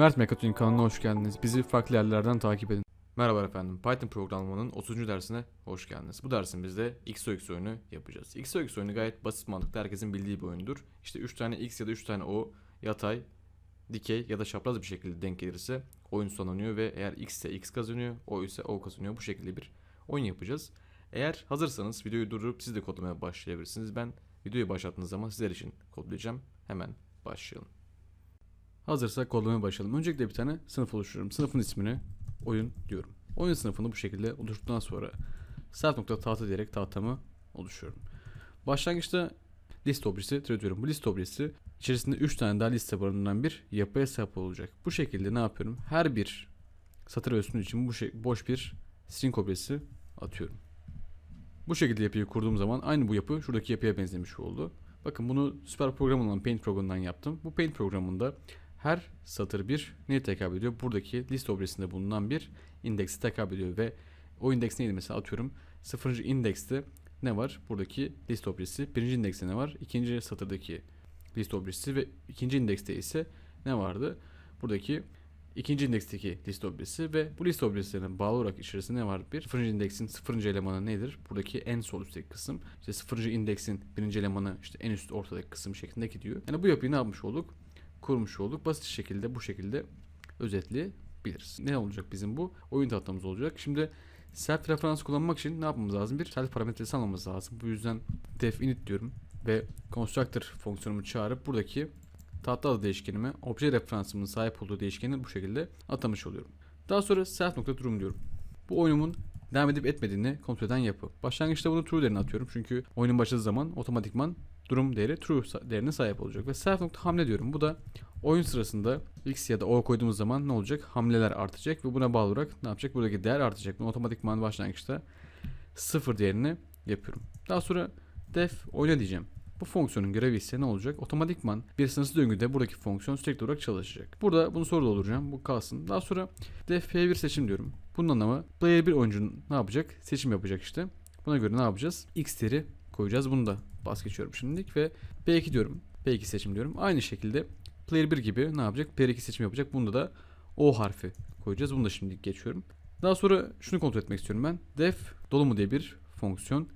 Mert Mekatronik kanalına hoş geldiniz. Bizi farklı yerlerden takip edin. Merhaba efendim. Python programlamanın 30. dersine hoş geldiniz. Bu dersimizde XOX oyunu yapacağız. XOX oyunu gayet basit mantıklı herkesin bildiği bir oyundur. İşte 3 tane X ya da 3 tane O yatay, dikey ya da çapraz bir şekilde denk gelirse oyun sonlanıyor ve eğer X ise X kazanıyor, O ise O kazanıyor. Bu şekilde bir oyun yapacağız. Eğer hazırsanız videoyu durdurup siz de kodlamaya başlayabilirsiniz. Ben videoyu başlattığınız zaman sizler için kodlayacağım. Hemen başlayalım. Hazırsak kodlamaya başlayalım. Öncelikle bir tane sınıf oluşturuyorum. Sınıfın ismini oyun diyorum. Oyun sınıfını bu şekilde oluşturduktan sonra self.tahta diyerek tahtamı oluşturuyorum. Başlangıçta liste objesi türetiyorum. Bu liste objesi içerisinde 3 tane daha liste barındıran bir yapıya sahip olacak. Bu şekilde ne yapıyorum? Her bir satır ve sütun için bu şey, boş bir string objesi atıyorum. Bu şekilde yapıyı kurduğum zaman aynı bu yapı şuradaki yapıya benzemiş oldu. Bakın bunu süper program olan Paint programından yaptım. Bu Paint programında her satır bir neye tekabül ediyor? Buradaki liste objesinde bulunan bir indeksi tekabül ediyor ve o indeks neydi mesela atıyorum 0. indekste ne var? Buradaki liste objesi. Birinci indekste ne var? İkinci satırdaki liste objesi ve ikinci indekste ise ne vardı? Buradaki ikinci indeksteki liste objesi ve bu liste objeslerine bağlı olarak içerisinde ne var? Bir sıfırıncı indeksin sıfırıncı elemanı nedir? Buradaki en sol üstteki kısım. İşte sıfırıncı indeksin birinci elemanı işte en üst ortadaki kısım şeklinde gidiyor. Yani bu yapıyı ne yapmış olduk? Kurmuş olduk. Basit şekilde bu şekilde özetleyebiliriz. Ne olacak bizim bu? Oyun tahtamız olacak. Şimdi self referans kullanmak için ne yapmamız lazım? Bir self parametresi almamız lazım. Bu yüzden def init diyorum ve constructor fonksiyonumu çağırıp buradaki tahta adı değişkenime obje referansımın sahip olduğu değişkeni bu şekilde atamış oluyorum. Daha sonra self.durum diyorum. Bu oyunumun devam edip etmediğini kontrol eden yapı. Başlangıçta bunu true değerini atıyorum çünkü oyunun başladığı zaman otomatikman durum değeri true değerine sahip olacak ve self.hamle diyorum. Bu da oyun sırasında x ya da o koyduğumuz zaman ne olacak? Hamleler artacak ve buna bağlı olarak ne yapacak? Buradaki değer artacak. Ben otomatikman başlangıçta sıfır değerini yapıyorum. Daha sonra def oyna diyeceğim. Bu fonksiyonun görevi ise ne olacak? Otomatikman bir sınırsız döngüde buradaki fonksiyon sürekli olarak çalışacak. Burada bunu soru dolduracağım. Bu kalsın. Daha sonra def p1 seçim diyorum. Bunun anlamı player bir oyuncunun ne yapacak? Seçim yapacak işte. Buna göre ne yapacağız? X değeri koyacağız. Bunu da bas geçiyorum şimdilik ve P2 diyorum. P2 seçim diyorum. Aynı şekilde player 1 gibi ne yapacak? Player 2 seçim yapacak. Bunda da O harfi koyacağız. Bunu da şimdilik geçiyorum. Daha sonra şunu kontrol etmek istiyorum ben. Def dolu mu diye bir fonksiyon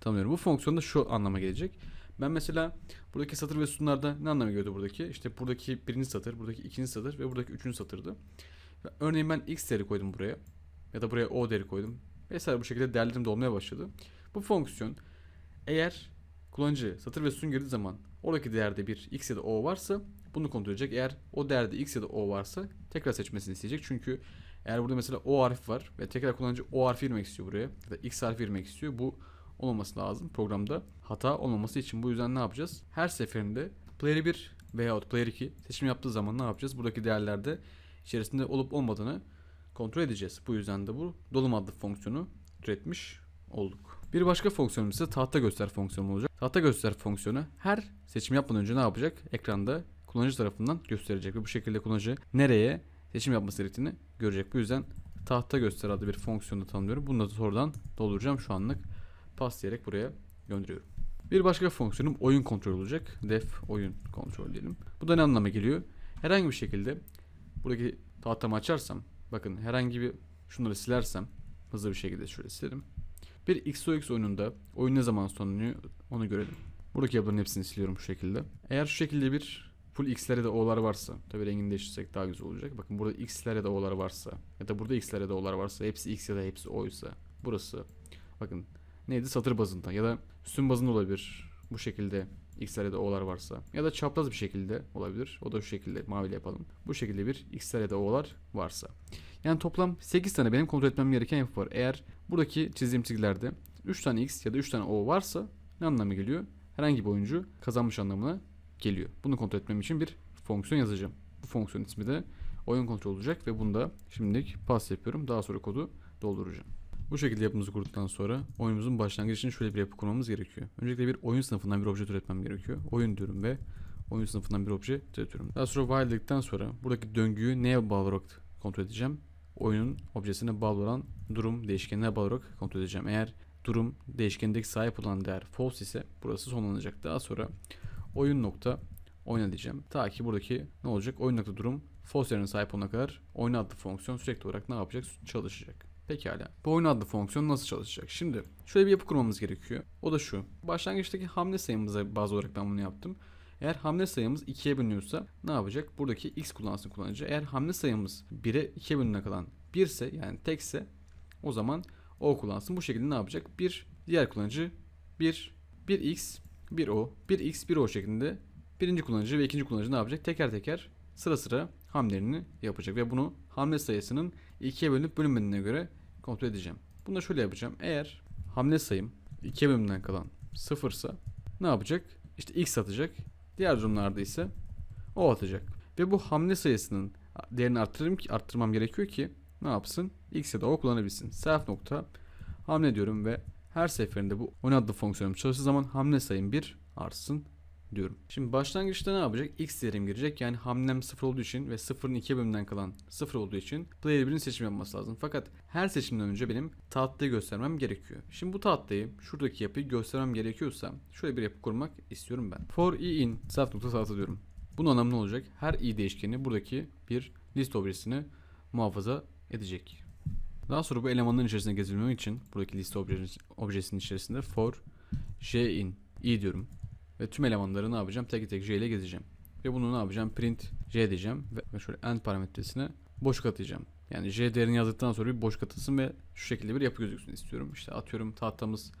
tanımlıyorum. Bu fonksiyon da şu anlama gelecek. Ben mesela buradaki satır ve sütunlarda ne anlama geliyordu buradaki? İşte buradaki birinci satır, buradaki ikinci satır ve buradaki üçüncü satırdı. Örneğin ben x değeri koydum buraya ya da buraya o değeri koydum. Vesaire bu şekilde değerlerim dolmaya başladı. Bu fonksiyon eğer kullanıcı satır ve sütun girdiği zaman oradaki değerde bir x ya da o varsa bunu kontrol edecek. Eğer o değerde x ya da o varsa tekrar seçmesini isteyecek. Çünkü eğer burada mesela o harfi var ve tekrar kullanıcı o harfi girmek istiyor buraya ya da x harfi girmek istiyor. Bu olmaması lazım programda. Hata olmaması için bu yüzden ne yapacağız? Her seferinde player 1 veyahut player 2 seçim yaptığı zaman ne yapacağız? Buradaki değerlerde içerisinde olup olmadığını kontrol edeceğiz. Bu yüzden de bu dolum adlı fonksiyonu üretmiş olduk. Bir başka fonksiyonumuz ise tahta göster fonksiyonu olacak. Tahta göster fonksiyonu her seçim yapmadan önce ne yapacak? Ekranda kullanıcı tarafından gösterecek ve bu şekilde kullanıcı nereye seçim yapması gerektiğini görecek. Bu yüzden tahta göster adlı bir fonksiyonu tanımlıyorum. Bunu da sonradan dolduracağım şu anlık pas diyerek buraya gönderiyorum. Bir başka fonksiyonum oyun kontrol olacak. Def oyun kontrol diyelim. Bu da ne anlama geliyor? Herhangi bir şekilde buradaki tahtamı açarsam bakın herhangi bir şunları silersem hızlı bir şekilde şöyle silerim. Bir XOX oyununda oyun ne zaman sonlanıyor onu görelim. Buradaki yapıların hepsini siliyorum şu şekilde. Eğer şu şekilde bir full x'ler ya da o'lar varsa tabi rengini değiştirsek daha güzel olacak. Bakın burada x'ler ya da o'lar varsa ya da burada x'ler ya da o'lar varsa hepsi x ya da hepsi o'ysa burası bakın neydi satır bazında ya da sütun bazında olabilir. Bu şekilde x'ler ya o'lar varsa ya da çapraz bir şekilde olabilir. O da şu şekilde maviyle yapalım. Bu şekilde bir x'ler ya o'lar varsa. Yani toplam 8 tane benim kontrol etmem gereken yapı var. Eğer buradaki çizdiğim çizgilerde 3 tane x ya da 3 tane o varsa ne anlamı geliyor? Herhangi bir oyuncu kazanmış anlamına geliyor. Bunu kontrol etmem için bir fonksiyon yazacağım. Bu fonksiyon ismi de oyun kontrol olacak ve bunda şimdilik pas yapıyorum. Daha sonra kodu dolduracağım. Bu şekilde yapımızı kurduktan sonra oyunumuzun başlangıcı için şöyle bir yapı kurmamız gerekiyor. Öncelikle bir oyun sınıfından bir obje türetmem gerekiyor. Oyun diyorum ve oyun sınıfından bir obje türetiyorum. Daha sonra while dedikten sonra buradaki döngüyü neye bağlı olarak kontrol edeceğim? Oyunun objesine bağlı olan durum değişkenine bağlı olarak kontrol edeceğim. Eğer durum değişkenindeki sahip olan değer false ise burası sonlanacak. Daha sonra oyun nokta oyna diyeceğim. Ta ki buradaki ne olacak? Oyun nokta durum false değerine sahip olana kadar oyun adlı fonksiyon sürekli olarak ne yapacak? Çalışacak. Pekala. Bu adlı fonksiyon nasıl çalışacak? Şimdi şöyle bir yapı kurmamız gerekiyor. O da şu. Başlangıçtaki hamle sayımıza bazı olarak ben bunu yaptım. Eğer hamle sayımız 2'ye bölünüyorsa ne yapacak? Buradaki x kullansın kullanıcı. Eğer hamle sayımız 1'e 2'ye bölünene kalan 1 ise yani tekse o zaman o kullansın. Bu şekilde ne yapacak? Bir diğer kullanıcı 1 1x 1o 1x 1o şeklinde birinci kullanıcı ve ikinci kullanıcı ne yapacak? Teker teker sıra sıra hamlelerini yapacak ve bunu hamle sayısının 2'ye bölünüp bölünmediğine göre kontrol edeceğim. Bunu da şöyle yapacağım. Eğer hamle sayım 2'ye bölümünden kalan 0 ise ne yapacak? İşte x atacak. Diğer durumlarda ise o atacak. Ve bu hamle sayısının değerini arttırırım ki arttırmam gerekiyor ki ne yapsın? X ya da O kullanabilsin. Self nokta hamle diyorum ve her seferinde bu 10 adlı fonksiyonum çalıştığı zaman hamle sayım 1 artsın diyorum. Şimdi başlangıçta ne yapacak? X değerim girecek. Yani hamlem 0 olduğu için ve 0'ın 2 bölümünden kalan 0 olduğu için player 1'in seçim yapması lazım. Fakat her seçimden önce benim tahtayı göstermem gerekiyor. Şimdi bu tahtayı şuradaki yapıyı göstermem gerekiyorsa şöyle bir yapı kurmak istiyorum ben. For i in self nokta tahta diyorum. Bunun anlamı ne olacak? Her i değişkeni buradaki bir list objesini muhafaza edecek. Daha sonra bu elemanların içerisine gezebilmek için buradaki liste obje- objesinin içerisinde for j in i diyorum. Ve tüm elemanları ne yapacağım? Tek tek j ile gezeceğim. Ve bunu ne yapacağım? Print j diyeceğim ve şöyle end parametresine boşluk atacağım. Yani j değerini yazdıktan sonra bir boşluk atılsın ve şu şekilde bir yapı gözüksün istiyorum. İşte atıyorum tahtamız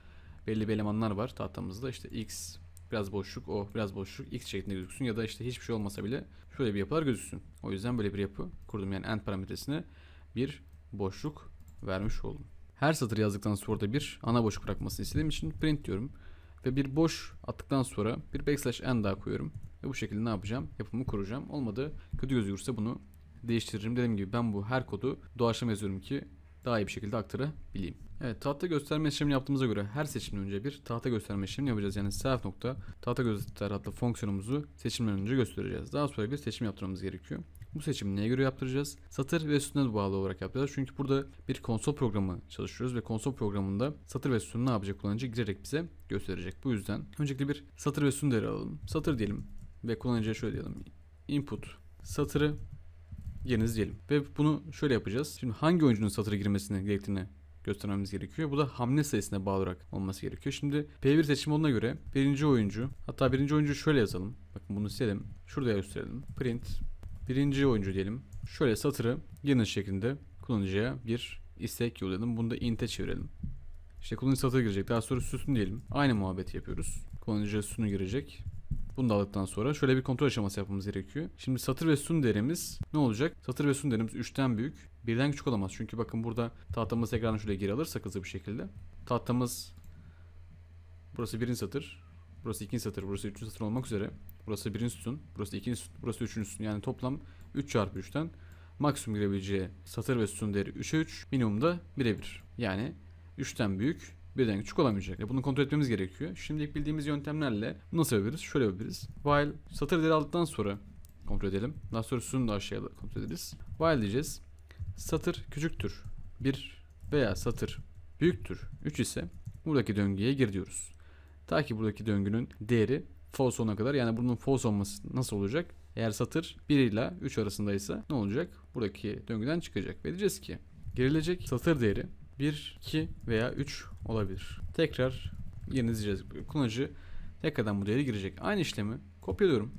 belli bir elemanlar var tahtamızda. İşte x biraz boşluk, o biraz boşluk, x şeklinde gözüksün ya da işte hiçbir şey olmasa bile şöyle bir yapılar gözüksün. O yüzden böyle bir yapı kurdum. Yani end parametresine bir boşluk vermiş oldum. Her satır yazdıktan sonra da bir ana boşluk bırakmasını istediğim için print diyorum. Ve bir boş attıktan sonra bir backslash n daha koyuyorum. Ve bu şekilde ne yapacağım? Yapımı kuracağım. Olmadı kötü gözükürse bunu değiştiririm. Dediğim gibi ben bu her kodu doğaçlama yazıyorum ki daha iyi bir şekilde aktarabileyim. Evet tahta gösterme işlemini yaptığımıza göre her seçimden önce bir tahta gösterme işlemini yapacağız. Yani self nokta tahta göster adlı fonksiyonumuzu seçimden önce göstereceğiz. Daha sonra bir seçim yaptırmamız gerekiyor. Bu seçimi neye göre yaptıracağız? Satır ve sütuna bağlı olarak yapacağız. Çünkü burada bir konsol programı çalışıyoruz ve konsol programında satır ve sütunu ne yapacak kullanıcı girerek bize gösterecek. Bu yüzden öncelikle bir satır ve sütun değeri alalım. Satır diyelim ve kullanıcıya şöyle diyelim. Input satırı yeriniz diyelim. Ve bunu şöyle yapacağız. Şimdi hangi oyuncunun satırı girmesini gerektiğini göstermemiz gerekiyor. Bu da hamle sayısına bağlı olarak olması gerekiyor. Şimdi P1 seçimi olduğuna göre birinci oyuncu hatta birinci oyuncu şöyle yazalım. Bakın bunu silelim. Şurada gösterelim. Print birinci oyuncu diyelim. Şöyle satırı yeni şeklinde kullanıcıya bir istek yollayalım. Bunu da int'e çevirelim. İşte kullanıcı satırı girecek. Daha sonra süsün diyelim. Aynı muhabbeti yapıyoruz. Kullanıcı süsünü girecek. Bunu da aldıktan sonra şöyle bir kontrol aşaması yapmamız gerekiyor. Şimdi satır ve sütun değerimiz ne olacak? Satır ve sütun değerimiz 3'ten büyük. Birden küçük olamaz. Çünkü bakın burada tahtamız tekrardan şöyle geri alırsak hızlı bir şekilde. Tahtamız burası birinci satır. Burası ikinci satır. Burası üçüncü satır olmak üzere. Burası birinci sütun. Burası ikinci sütun. Burası üçüncü sütun. Yani toplam 3 çarpı 3'ten maksimum girebileceği satır ve sütun değeri 3'e 3. Minimum da 1'e 1. Yani 3'ten büyük birden küçük olamayacak. Ya bunu kontrol etmemiz gerekiyor. Şimdilik bildiğimiz yöntemlerle nasıl yapabiliriz? Şöyle yapabiliriz. While satır değeri aldıktan sonra kontrol edelim. Daha sonra sütunu da aşağıya kontrol ederiz. While diyeceğiz. Satır küçüktür. 1 veya satır büyüktür 3 ise buradaki döngüye gir diyoruz. Ta ki buradaki döngünün değeri false olana kadar yani bunun false olması nasıl olacak? Eğer satır 1 ile 3 arasındaysa ne olacak? Buradaki döngüden çıkacak. Ve diyeceğiz ki girilecek satır değeri 1, 2 veya 3 olabilir. Tekrar yerine diyeceğiz. Kullanıcı tekrardan bu değeri girecek. Aynı işlemi kopyalıyorum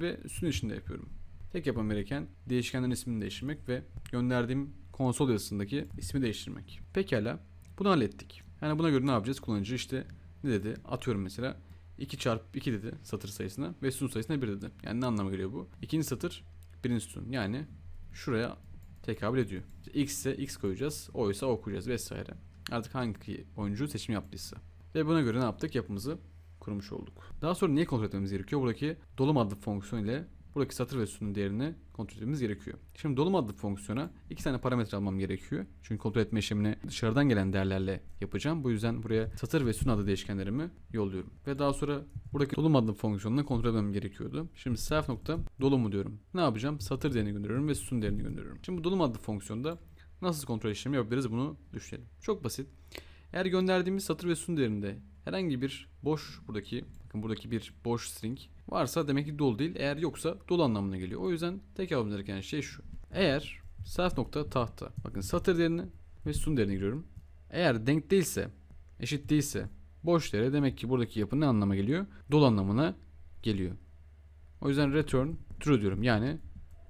ve üstün içinde yapıyorum. Tek yapmam gereken değişkenlerin ismini değiştirmek ve gönderdiğim konsol yazısındaki ismi değiştirmek. Pekala bunu hallettik. Yani buna göre ne yapacağız? Kullanıcı işte ne dedi? Atıyorum mesela 2 çarpı 2 dedi satır sayısına ve sütun sayısına 1 dedi. Yani ne anlama geliyor bu? İkinci satır birinci sütun. Yani şuraya tekabül ediyor. X ise x koyacağız. O ise o koyacağız vesaire. Artık hangi oyuncu seçim yaptıysa. Ve buna göre ne yaptık? Yapımızı kurmuş olduk. Daha sonra neyi kontrol etmemiz gerekiyor? Buradaki dolum adlı fonksiyon ile buradaki satır ve sütunun değerini kontrol etmemiz gerekiyor. Şimdi dolum adlı fonksiyona iki tane parametre almam gerekiyor. Çünkü kontrol etme işlemini dışarıdan gelen değerlerle yapacağım. Bu yüzden buraya satır ve sütun adlı değişkenlerimi yolluyorum. Ve daha sonra buradaki dolum adlı fonksiyonunu kontrol etmem gerekiyordu. Şimdi self nokta dolumu diyorum. Ne yapacağım? Satır değerini gönderiyorum ve sütun değerini gönderiyorum. Şimdi bu dolum adlı fonksiyonda nasıl kontrol işlemi yapabiliriz bunu düşünelim. Çok basit. Eğer gönderdiğimiz satır ve sütun değerinde herhangi bir boş buradaki bakın buradaki bir boş string varsa demek ki dolu değil. Eğer yoksa dolu anlamına geliyor. O yüzden tek yapmamız gereken şey şu. Eğer self nokta tahta bakın satır değerini ve sütun değerini giriyorum. Eğer denk değilse eşit değilse boş değeri demek ki buradaki yapı ne anlama geliyor? Dolu anlamına geliyor. O yüzden return true diyorum. Yani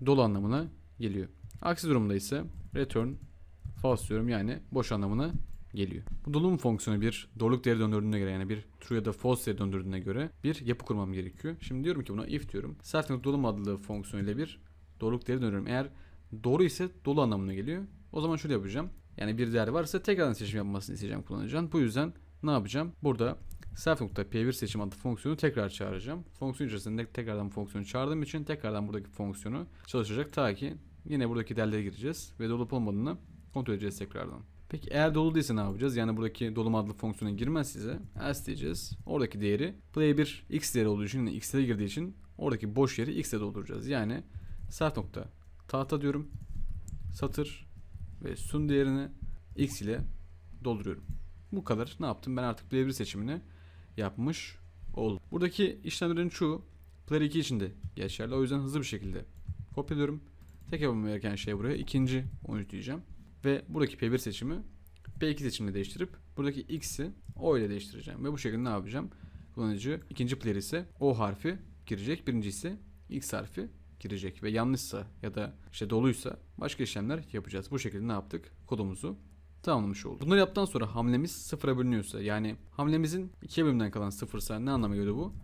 dolu anlamına geliyor. Aksi durumda ise return false diyorum. Yani boş anlamına geliyor. Bu dolum fonksiyonu bir doğruluk değeri döndürdüğüne göre yani bir true ya da false değeri döndürdüğüne göre bir yapı kurmam gerekiyor. Şimdi diyorum ki buna if diyorum. Self dolum adlı fonksiyon ile bir doğruluk değeri döndürüyorum. Eğer doğru ise dolu anlamına geliyor. O zaman şöyle yapacağım. Yani bir değer varsa tekrardan seçim yapmasını isteyeceğim kullanacağım. Bu yüzden ne yapacağım? Burada self.p1 seçim adlı fonksiyonu tekrar çağıracağım. Fonksiyon içerisinde tekrardan fonksiyonu çağırdığım için tekrardan buradaki fonksiyonu çalışacak ta ki yine buradaki değerlere gireceğiz ve dolup olmadığını kontrol edeceğiz tekrardan. Peki eğer dolu değilse ne yapacağız? Yani buradaki dolum adlı fonksiyona girmez size. Else diyeceğiz. Oradaki değeri play 1 x değeri olduğu için yani x'e girdiği için oradaki boş yeri x'e dolduracağız. Yani self nokta tahta diyorum. Satır ve sun değerini x ile dolduruyorum. Bu kadar. Ne yaptım? Ben artık play 1 seçimini yapmış oldum. Buradaki işlemlerin çoğu player 2 için de geçerli. O yüzden hızlı bir şekilde kopyalıyorum. Tek yapmam gereken şey buraya ikinci oyuncu diyeceğim. Ve buradaki P1 seçimi P2 seçimini değiştirip buradaki X'i O ile değiştireceğim. Ve bu şekilde ne yapacağım? Kullanıcı ikinci player ise O harfi girecek. Birinci ise X harfi girecek. Ve yanlışsa ya da işte doluysa başka işlemler yapacağız. Bu şekilde ne yaptık? Kodumuzu tamamlamış olduk. Bunları yaptıktan sonra hamlemiz sıfıra bölünüyorsa yani hamlemizin ikiye bölümden kalan sıfırsa ne anlama geliyor bu?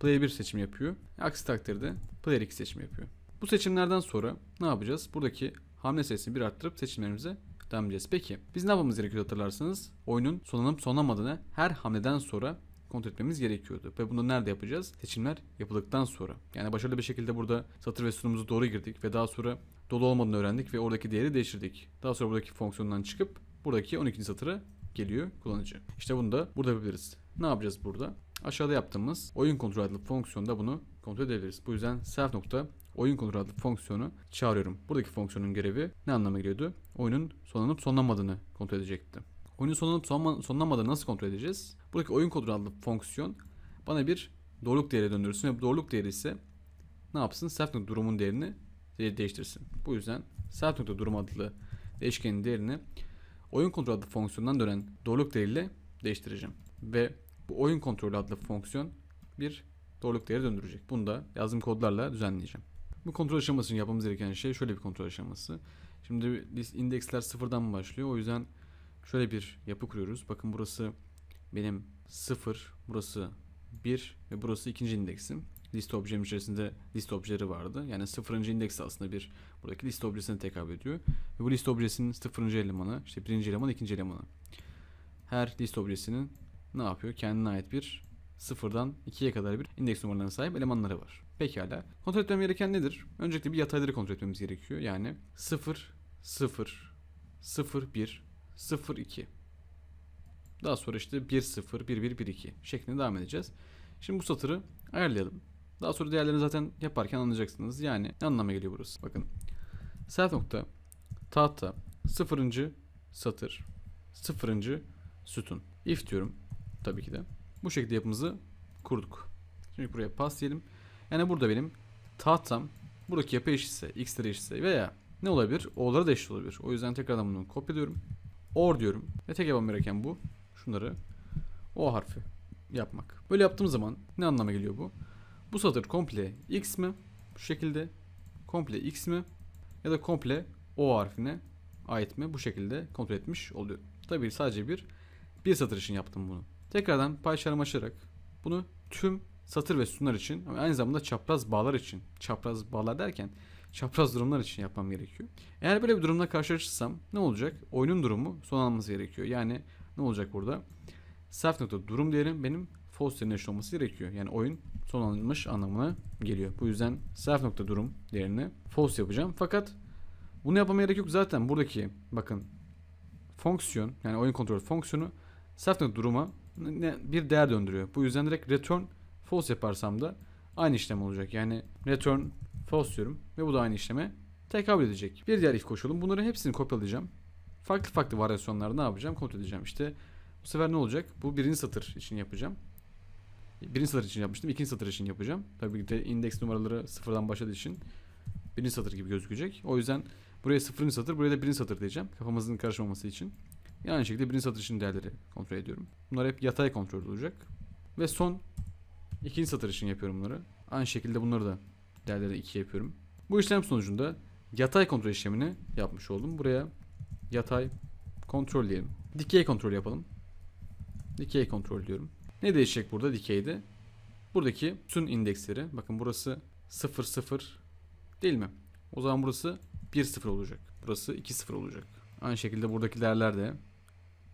Player 1 seçim yapıyor. Aksi takdirde Player 2 seçim yapıyor. Bu seçimlerden sonra ne yapacağız? Buradaki hamle sayısını bir arttırıp seçimlerimize devam edeceğiz. Peki biz ne yapmamız gerekiyor hatırlarsanız? Oyunun sonlanıp sonlanmadığını her hamleden sonra kontrol etmemiz gerekiyordu. Ve bunu nerede yapacağız? Seçimler yapıldıktan sonra. Yani başarılı bir şekilde burada satır ve sunumumuzu doğru girdik ve daha sonra dolu olmadığını öğrendik ve oradaki değeri değiştirdik. Daha sonra buradaki fonksiyondan çıkıp buradaki 12. satıra geliyor kullanıcı. İşte bunu da burada yapabiliriz. Ne yapacağız burada? Aşağıda yaptığımız oyun kontrol adlı fonksiyonda bunu kontrol edebiliriz. Bu yüzden self nokta oyun kontrol adlı fonksiyonu çağırıyorum. Buradaki fonksiyonun görevi ne anlama geliyordu? Oyunun sonlanıp sonlanmadığını kontrol edecekti. Oyunun sonlanıp sonlanma- sonlanmadığını nasıl kontrol edeceğiz? Buradaki oyun kontrol adlı fonksiyon bana bir doğruluk değeri döndürsün ve bu doğruluk değeri ise ne yapsın? Self nokta durumun değerini de- değiştirsin. Bu yüzden self nokta durum adlı değişkenin değerini oyun kontrol adlı fonksiyondan dönen doğruluk değeriyle değiştireceğim. Ve bu oyun kontrolü adlı fonksiyon bir doğruluk değeri döndürecek. Bunu da yazdığım kodlarla düzenleyeceğim. Bu kontrol aşaması için yapmamız gereken şey şöyle bir kontrol aşaması. Şimdi indeksler sıfırdan başlıyor. O yüzden şöyle bir yapı kuruyoruz. Bakın burası benim sıfır, burası 1 ve burası ikinci indeksim. Liste objenin içerisinde liste objeleri vardı. Yani sıfırıncı indeks aslında bir buradaki liste objesine tekabül ediyor. Ve bu liste objesinin sıfırıncı elemanı, işte birinci eleman, ikinci elemanı. Her liste objesinin ne yapıyor? Kendine ait bir sıfırdan 2'ye kadar bir indeks numaralarına sahip elemanları var. Pekala. Kontrol etmem gereken nedir? Öncelikle bir yatayları kontrol etmemiz gerekiyor. Yani 0, 0, 0, 1, 0, 2. Daha sonra işte 1, 0, 1, 1, 1, 2 şeklinde devam edeceğiz. Şimdi bu satırı ayarlayalım. Daha sonra diğerlerini zaten yaparken anlayacaksınız. Yani ne anlama geliyor burası? Bakın. Self nokta tahta sıfırıncı satır sıfırıncı sütun. If diyorum tabii ki de. Bu şekilde yapımızı kurduk. Şimdi buraya pas diyelim. Yani burada benim tahtam buradaki yapı eşitse, x'lere eşitse veya ne olabilir? O'lara da eşit olabilir. O yüzden tekrardan bunu kopyalıyorum. Or diyorum. Ve tek yapmam gereken bu. Şunları O harfi yapmak. Böyle yaptığım zaman ne anlama geliyor bu? Bu satır komple x mi? Bu şekilde komple x mi? Ya da komple O harfine ait mi? Bu şekilde kontrol etmiş oluyor. Tabii sadece bir bir satır için yaptım bunu. Tekrardan pay çarmı açarak bunu tüm satır ve sütunlar için ama aynı zamanda çapraz bağlar için çapraz bağlar derken çapraz durumlar için yapmam gerekiyor. Eğer böyle bir durumla karşılaşırsam ne olacak? Oyunun durumu sonlanması gerekiyor. Yani ne olacak burada? Self nokta durum değerim benim false eşit olması gerekiyor. Yani oyun sonlanmış anlamına geliyor. Bu yüzden self nokta durum değerini false yapacağım. Fakat bunu yapmama gerek yok zaten buradaki bakın fonksiyon yani oyun kontrol fonksiyonu self nokta duruma bir değer döndürüyor. Bu yüzden direkt return false yaparsam da aynı işlem olacak. Yani return false diyorum ve bu da aynı işleme tekabül edecek. Bir diğer if koşulum. Bunları hepsini kopyalayacağım. Farklı farklı varyasyonlarda ne yapacağım? Kontrol edeceğim. İşte Bu sefer ne olacak? Bu birinci satır için yapacağım. Birinci satır için yapmıştım. ikinci satır için yapacağım. Tabii ki de indeks numaraları sıfırdan başladığı için birinci satır gibi gözükecek. O yüzden buraya sıfırıncı satır, buraya da birinci satır diyeceğim. Kafamızın karışmaması için. Yine aynı şekilde birinci satır için değerleri kontrol ediyorum. Bunlar hep yatay kontrol olacak. Ve son ikinci satır için yapıyorum bunları. Aynı şekilde bunları da değerleri 2 yapıyorum. Bu işlem sonucunda yatay kontrol işlemini yapmış oldum. Buraya yatay kontrol diyelim. Dikey kontrol yapalım. Dikey kontrol diyorum. Ne değişecek burada dikeyde? Buradaki bütün indeksleri bakın burası 0 0 değil mi? O zaman burası 1 0 olacak. Burası 2 0 olacak. Aynı şekilde buradaki değerler de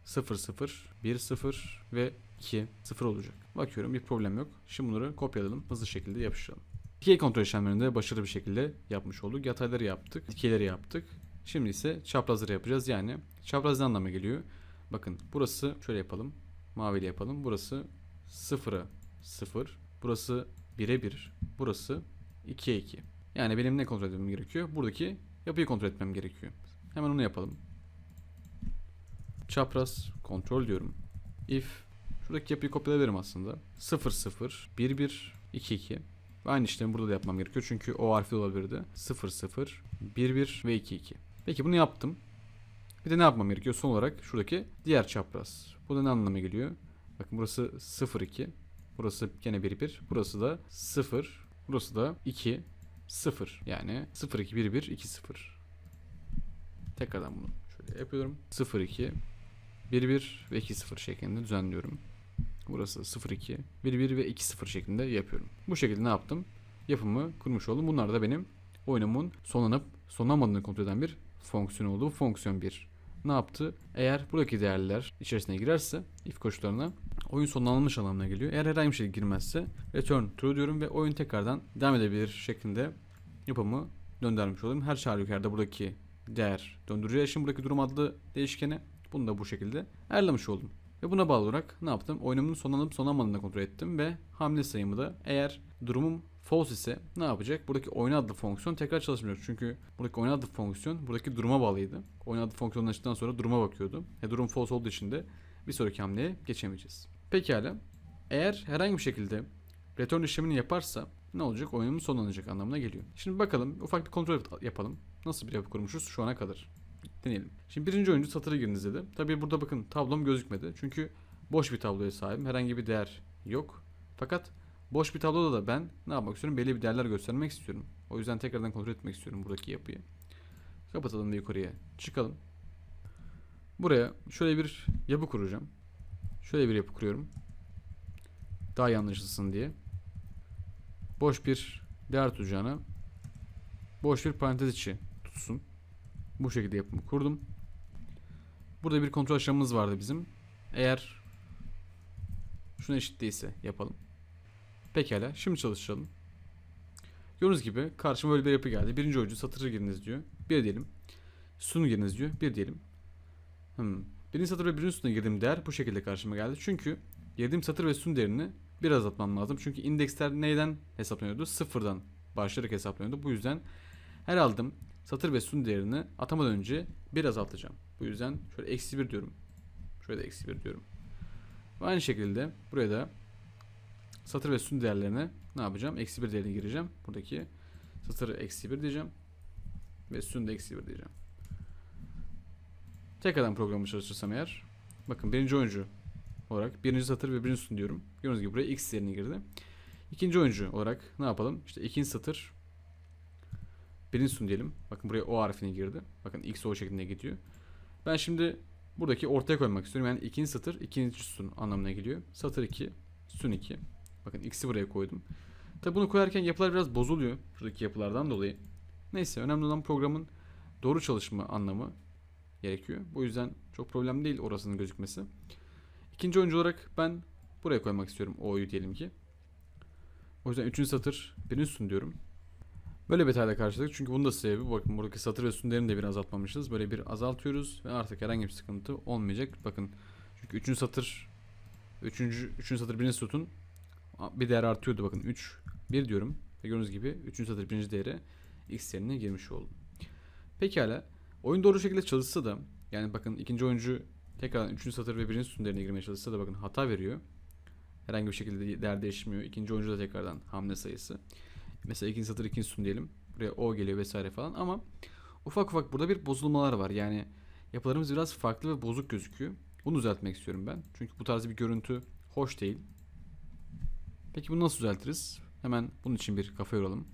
0 0 1 0 ve 2 0 olacak. Bakıyorum bir problem yok. Şimdi bunları kopyaladım. Hızlı şekilde yapıştıralım. Dikey kontrol işlemlerinde başarılı bir şekilde yapmış olduk. Yatayları yaptık. Dikeyleri yaptık. Şimdi ise çaprazları yapacağız. Yani çapraz ne anlama geliyor? Bakın burası şöyle yapalım. Maviyle yapalım. Burası 0'a 0. Burası 1'e 1. Burası 2'ye 2. Yani benim ne kontrol etmem gerekiyor? Buradaki yapıyı kontrol etmem gerekiyor. Hemen onu yapalım. Çapraz kontrol diyorum. If şuradaki yapıyı kopyalayabilirim aslında. 0 0 1 1 2 2. Ve aynı işlemi burada da yapmam gerekiyor. Çünkü o harfi olabilirdi. 0 0 1 1 ve 2 2. Peki bunu yaptım. Bir de ne yapmam gerekiyor? Son olarak şuradaki diğer çapraz. Bu da ne anlama geliyor? Bakın burası 0 2. Burası gene 1 1. Burası da 0. Burası da 2 0. Yani 0 2 1 1 2 0. Tekrardan bunu şöyle yapıyorum. 0 2 1 1 ve 2 0 şeklinde düzenliyorum. Burası 0 2 1 1 ve 2 0 şeklinde yapıyorum. Bu şekilde ne yaptım? Yapımı kurmuş oldum. Bunlar da benim oyunumun sonlanıp sonlanmadığını kontrol eden bir fonksiyon oldu. Fonksiyon 1 ne yaptı? Eğer buradaki değerler içerisine girerse if koşullarına oyun sonlanmış anlamına geliyor. Eğer herhangi bir şey girmezse return true diyorum ve oyun tekrardan devam edebilir şeklinde yapımı döndürmüş olayım. Her halükarda buradaki değer döndüreceği için buradaki durum adlı değişkeni bunu da bu şekilde ayarlamış oldum. Ve buna bağlı olarak ne yaptım? Oyunumun sonlanıp sonlanmadığını kontrol ettim ve hamle sayımı da eğer durumum false ise ne yapacak? Buradaki oyun adlı fonksiyon tekrar çalışmayacak. Çünkü buradaki oyun adlı fonksiyon buradaki duruma bağlıydı. Oyun adlı fonksiyonun açtıktan sonra duruma bakıyordu. E durum false olduğu için de bir sonraki hamleye geçemeyeceğiz. Pekala. Eğer herhangi bir şekilde return işlemini yaparsa ne olacak? Oyunumuz sonlanacak anlamına geliyor. Şimdi bakalım ufak bir kontrol yapalım. Nasıl bir yapı kurmuşuz şu ana kadar? Deneyelim. Şimdi birinci oyuncu satıra giriniz dedi. Tabii burada bakın tablom gözükmedi. Çünkü boş bir tabloya sahibim. Herhangi bir değer yok. Fakat boş bir tabloda da ben ne yapmak istiyorum? Belli bir değerler göstermek istiyorum. O yüzden tekrardan kontrol etmek istiyorum buradaki yapıyı. Kapatalım ve yukarıya çıkalım. Buraya şöyle bir yapı kuracağım. Şöyle bir yapı kuruyorum. Daha iyi anlaşılsın diye. Boş bir değer tutacağına boş bir parantez içi tutsun. Bu şekilde yapımı kurdum. Burada bir kontrol aşamamız vardı bizim. Eğer şuna eşit değilse yapalım. Pekala. Şimdi çalışalım. Gördüğünüz gibi karşıma böyle bir yapı geldi. Birinci oyuncu satırı giriniz diyor. Bir diyelim. Sunu giriniz diyor. Bir diyelim. Hmm. Birinci satır ve birinci sütuna girdiğim değer bu şekilde karşıma geldi. Çünkü girdiğim satır ve sütun değerini biraz azaltmam lazım. Çünkü indeksler neyden hesaplanıyordu? Sıfırdan başlayarak hesaplanıyordu. Bu yüzden her aldım satır ve sütun değerini atamadan önce bir azaltacağım. Bu yüzden şöyle eksi bir diyorum. Şöyle eksi bir diyorum. Ve aynı şekilde buraya da satır ve sütun değerlerine ne yapacağım? Eksi bir değerini gireceğim. Buradaki satırı eksi bir diyeceğim. Ve sütunu da eksi bir diyeceğim. Tekrardan programı çalıştırsam eğer. Bakın birinci oyuncu olarak birinci satır ve birinci sütun diyorum. Gördüğünüz gibi buraya x değerini girdi. İkinci oyuncu olarak ne yapalım? İşte ikinci satır sütun diyelim. Bakın buraya o harfini girdi. Bakın x o şeklinde gidiyor. Ben şimdi buradaki ortaya koymak istiyorum. Yani ikinci satır ikinci sütun anlamına geliyor. Satır 2 sütun 2. Bakın x'i buraya koydum. Tabi bunu koyarken yapılar biraz bozuluyor. Şuradaki yapılardan dolayı. Neyse önemli olan programın doğru çalışma anlamı gerekiyor. Bu yüzden çok problem değil orasının gözükmesi. İkinci oyuncu olarak ben buraya koymak istiyorum O'yu diyelim ki. O yüzden üçüncü satır birinci sütun diyorum. Böyle detayla karşıladık. Çünkü bunun da sebebi bakın buradaki satır ve sütunlarını da bir azaltmamışız. Böyle bir azaltıyoruz ve artık herhangi bir sıkıntı olmayacak. Bakın çünkü üçüncü satır üçüncü, üçüncü satır birinci sütun bir değer artıyordu bakın 3 1 diyorum. Ve gördüğünüz gibi üçüncü satır birinci değere x yerine girmiş oldu. Pekala oyun doğru şekilde çalışsa da yani bakın ikinci oyuncu Tekrardan 3. satır ve 1. sütun değerine girmeye çalışsa da bakın hata veriyor. Herhangi bir şekilde değer değişmiyor. İkinci oyuncu da tekrardan hamle sayısı. Mesela ikinci satır ikinci sütun diyelim. Buraya O geliyor vesaire falan ama ufak ufak burada bir bozulmalar var. Yani yapılarımız biraz farklı ve bozuk gözüküyor. Bunu düzeltmek istiyorum ben. Çünkü bu tarz bir görüntü hoş değil. Peki bunu nasıl düzeltiriz? Hemen bunun için bir kafa yoralım.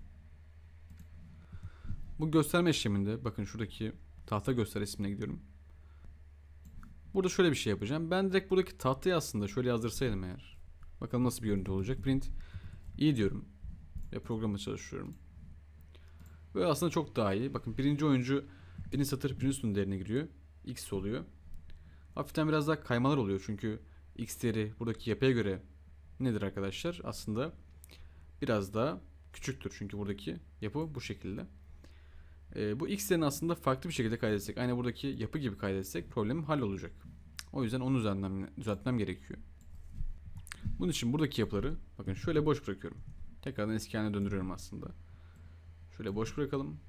Bu gösterme işleminde bakın şuradaki tahta göster ismine gidiyorum. Burada şöyle bir şey yapacağım. Ben direkt buradaki tahtayı aslında şöyle yazdırsaydım eğer. Bakalım nasıl bir görüntü olacak. Print iyi diyorum. Ve programla çalışıyorum. Böyle aslında çok daha iyi. Bakın birinci oyuncu birinci satır birinci sütun değerine giriyor. X oluyor. Hafiften biraz daha kaymalar oluyor çünkü X değeri buradaki yapıya göre nedir arkadaşlar? Aslında biraz daha küçüktür çünkü buradaki yapı bu şekilde. Ee, bu X değerini aslında farklı bir şekilde kaydetsek, aynı buradaki yapı gibi kaydetsek problemim hallolacak. O yüzden onu düzeltmem, düzeltmem gerekiyor. Bunun için buradaki yapıları bakın şöyle boş bırakıyorum. Tekrardan eski haline döndürüyorum aslında. Şöyle boş bırakalım.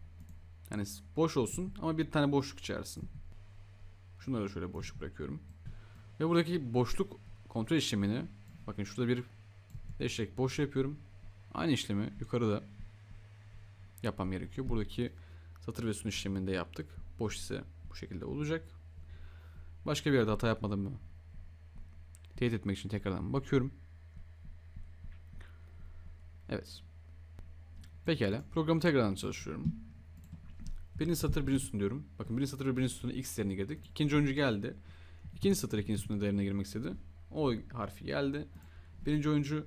Yani boş olsun ama bir tane boşluk içersin. Şunları da şöyle boş bırakıyorum. Ve buradaki boşluk kontrol işlemini bakın şurada bir değiştirerek boş yapıyorum. Aynı işlemi yukarıda yapmam gerekiyor. Buradaki satır ve sütun işleminde yaptık. Boş ise bu şekilde olacak. Başka bir yerde hata yapmadım mı? Teyit etmek için tekrardan bakıyorum. Evet. Pekala. Programı tekrardan çalışıyorum. Birinci satır birinci sütun diyorum. Bakın birinci satır ve birinci sütuna x değerine girdik. İkinci oyuncu geldi. İkinci satır ikinci sütuna değerine girmek istedi. O harfi geldi. Birinci oyuncu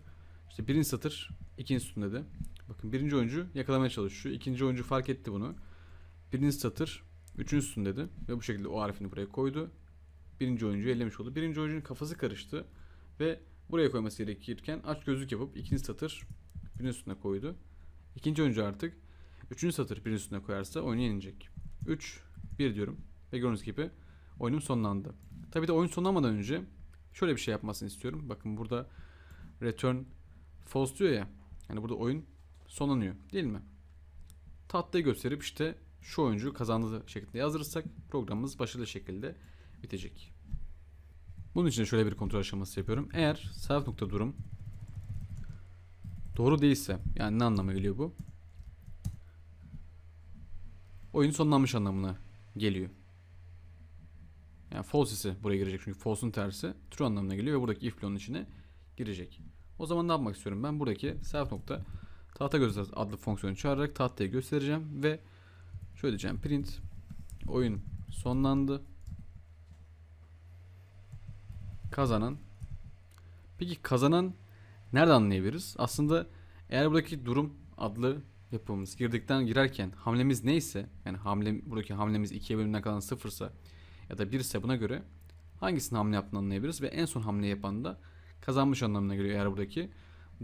işte birinci satır ikinci sütun dedi. Bakın birinci oyuncu yakalamaya çalışıyor. İkinci oyuncu fark etti bunu. Birinci satır üçüncü sütun dedi. Ve bu şekilde o harfini buraya koydu. Birinci oyuncuyu ellemiş oldu. Birinci oyuncunun kafası karıştı. Ve buraya koyması gerekirken aç gözlük yapıp ikinci satır birinci sütuna koydu. İkinci oyuncu artık üçüncü satır birinci sütuna koyarsa oyunu yenilecek. 3, 1 diyorum. Ve gördüğünüz gibi oyunum sonlandı. Tabi de oyun sonlanmadan önce şöyle bir şey yapmasını istiyorum. Bakın burada return false diyor ya. Yani burada oyun sonlanıyor değil mi? Tahtayı gösterip işte şu oyuncu kazandığı şeklinde yazdırırsak programımız başarılı şekilde bitecek. Bunun için de şöyle bir kontrol aşaması yapıyorum. Eğer self nokta durum doğru değilse yani ne anlama geliyor bu? Oyun sonlanmış anlamına geliyor. Yani false ise buraya girecek çünkü false'un tersi true anlamına geliyor ve buradaki if bloğunun içine girecek. O zaman ne yapmak istiyorum ben? Buradaki self nokta tahta göster adlı fonksiyonu çağırarak tahtayı göstereceğim ve şöyle diyeceğim print oyun sonlandı kazanan peki kazanan nerede anlayabiliriz? Aslında eğer buradaki durum adlı yapımız girdikten girerken hamlemiz neyse yani hamle buradaki hamlemiz ikiye bölümden kalan sıfırsa ya da 1 ise buna göre hangisinin hamle yaptığını anlayabiliriz ve en son hamle yapan da kazanmış anlamına geliyor eğer buradaki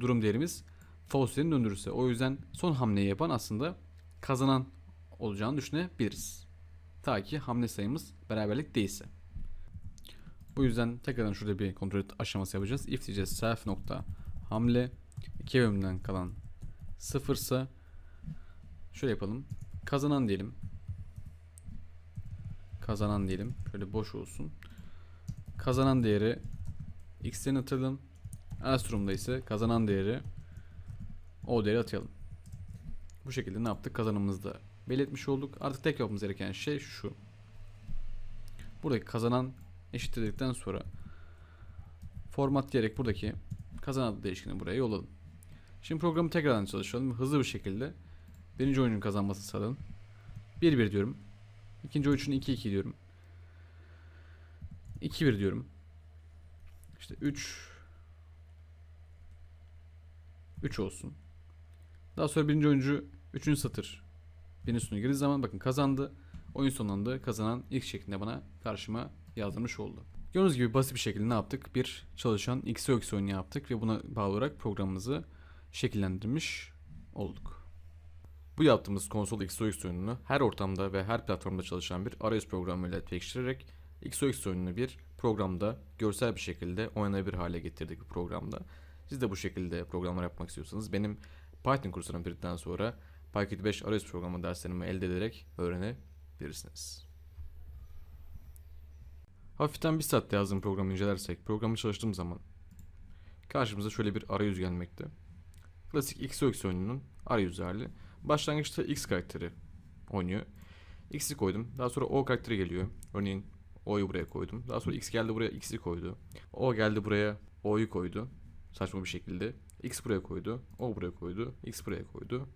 durum değerimiz false değerini döndürürse. O yüzden son hamleyi yapan aslında kazanan olacağını düşünebiliriz. Ta ki hamle sayımız beraberlik değilse. Bu yüzden tekrardan şurada bir kontrol aşaması yapacağız. If diyeceğiz self nokta hamle iki bölümden kalan sıfırsa şöyle yapalım. Kazanan diyelim. Kazanan diyelim. Şöyle boş olsun. Kazanan değeri x'ten atalım. Astrum'da ise kazanan değeri o değeri atayalım. Bu şekilde ne yaptık? Kazanımımızı da belirtmiş olduk. Artık tek yapmamız gereken şey şu. Buradaki kazanan eşitledikten sonra format diyerek buradaki kazanan adlı değişkeni buraya yolladım. Şimdi programı tekrardan çalışalım. Hızlı bir şekilde birinci oyuncunun kazanmasını sağlayalım. 1-1 diyorum. İkinci oyuncunun 2-2 diyorum. 2-1 diyorum. İşte 3 3 olsun. Daha sonra birinci oyuncu 3. satır birinci sonu girdiği zaman bakın kazandı. Oyun sonunda kazanan ilk şeklinde bana karşıma yazdırmış oldu. Gördüğünüz gibi basit bir şekilde ne yaptık? Bir çalışan XOX oyunu yaptık ve buna bağlı olarak programımızı şekillendirmiş olduk. Bu yaptığımız konsol XOX oyununu her ortamda ve her platformda çalışan bir arayüz programıyla pekiştirerek XOX oyununu bir programda görsel bir şekilde oynanabilir hale getirdik bu programda. Siz de bu şekilde programlar yapmak istiyorsanız benim Python kursuna bitirdikten sonra Pykit 5 arayüz programı derslerimi elde ederek öğrenebilirsiniz. Hafiften bir saatte yazdığım programı incelersek, programı çalıştığım zaman karşımıza şöyle bir arayüz gelmekte. Klasik XOX oyununun arayüz hali. Başlangıçta X karakteri oynuyor. X'i koydum. Daha sonra O karakteri geliyor. Örneğin O'yu buraya koydum. Daha sonra X geldi buraya X'i koydu. O geldi buraya O'yu koydu. Saçma bir şekilde. X buraya koydu. O buraya koydu. X buraya koydu.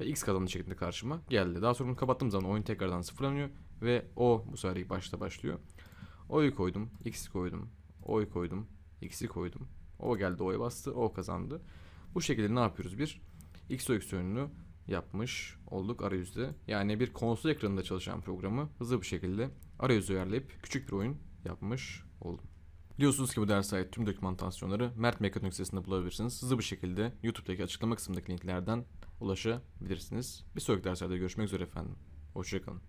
Ve X kazandı şeklinde karşıma geldi. Daha sonra bunu kapattığım zaman oyun tekrardan sıfırlanıyor. Ve O bu sefer başta başlıyor. O'yu koydum. X'i koydum. O'yu koydum. X'i koydum. O geldi O'ya bastı. O kazandı. Bu şekilde ne yapıyoruz? Bir XOX oyununu yapmış olduk arayüzde. Yani bir konsol ekranında çalışan programı hızlı bir şekilde arayüzü uyarlayıp küçük bir oyun yapmış oldum. Biliyorsunuz ki bu derse ait tüm dokümantasyonları Mert Mekatronik sitesinde bulabilirsiniz. Hızlı bir şekilde YouTube'daki açıklama kısmındaki linklerden ulaşabilirsiniz. Bir sonraki derslerde görüşmek üzere efendim. Hoşçakalın.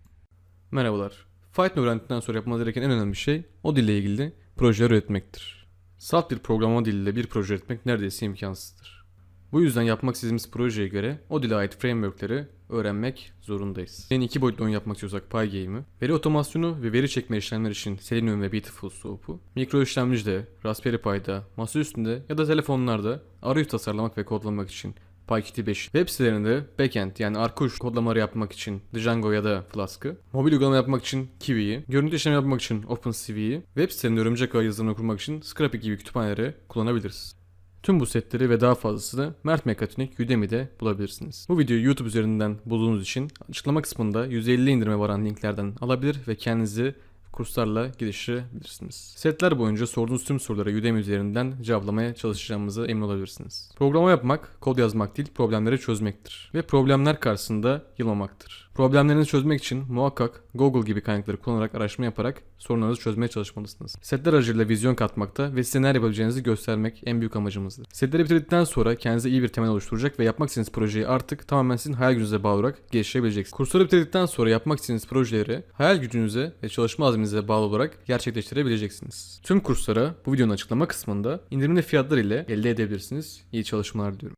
Merhabalar. Python öğrendikten sonra yapmanız gereken en önemli şey o dille ilgili projeler üretmektir. Salt bir programlama diliyle bir proje üretmek neredeyse imkansızdır. Bu yüzden yapmak istediğimiz projeye göre o dile ait frameworkleri öğrenmek zorundayız. Yeni iki boyutlu oyun yapmak istiyorsak Pygame'i, veri otomasyonu ve veri çekme işlemler için Selenium ve Beautiful Soap'u, mikro işlemcide, Raspberry Pi'da, masa üstünde ya da telefonlarda arayüz tasarlamak ve kodlamak için PyKit 5 web sitelerinde backend yani arka uç kodlamaları yapmak için Django ya da Flask'ı, mobil uygulama yapmak için Kiwi'yi, görüntü işlemi yapmak için OpenCV'yi, web sitelerinde örümcek ağ yazılımını kurmak için Scrapy gibi kütüphaneleri kullanabiliriz. Tüm bu setleri ve daha fazlasını Mert Mekatronik Udemy'de bulabilirsiniz. Bu videoyu YouTube üzerinden bulduğunuz için açıklama kısmında 150 indirime varan linklerden alabilir ve kendinizi kurslarla geliştirebilirsiniz. Setler boyunca sorduğunuz tüm sorulara Udemy üzerinden cevaplamaya çalışacağımıza emin olabilirsiniz. Programa yapmak, kod yazmak değil, problemleri çözmektir. Ve problemler karşısında yılmamaktır. Problemlerinizi çözmek için muhakkak Google gibi kaynakları kullanarak araştırma yaparak sorunlarınızı çözmeye çalışmalısınız. Setler aracılığıyla vizyon katmakta ve size neler yapabileceğinizi göstermek en büyük amacımızdır. Setleri bitirdikten sonra kendinize iyi bir temel oluşturacak ve yapmak istediğiniz projeyi artık tamamen sizin hayal gücünüze bağlı olarak geliştirebileceksiniz. Kursları bitirdikten sonra yapmak istediğiniz projeleri hayal gücünüze ve çalışma azminize bağlı olarak gerçekleştirebileceksiniz. Tüm kurslara bu videonun açıklama kısmında indirimli fiyatlar ile elde edebilirsiniz. İyi çalışmalar diliyorum.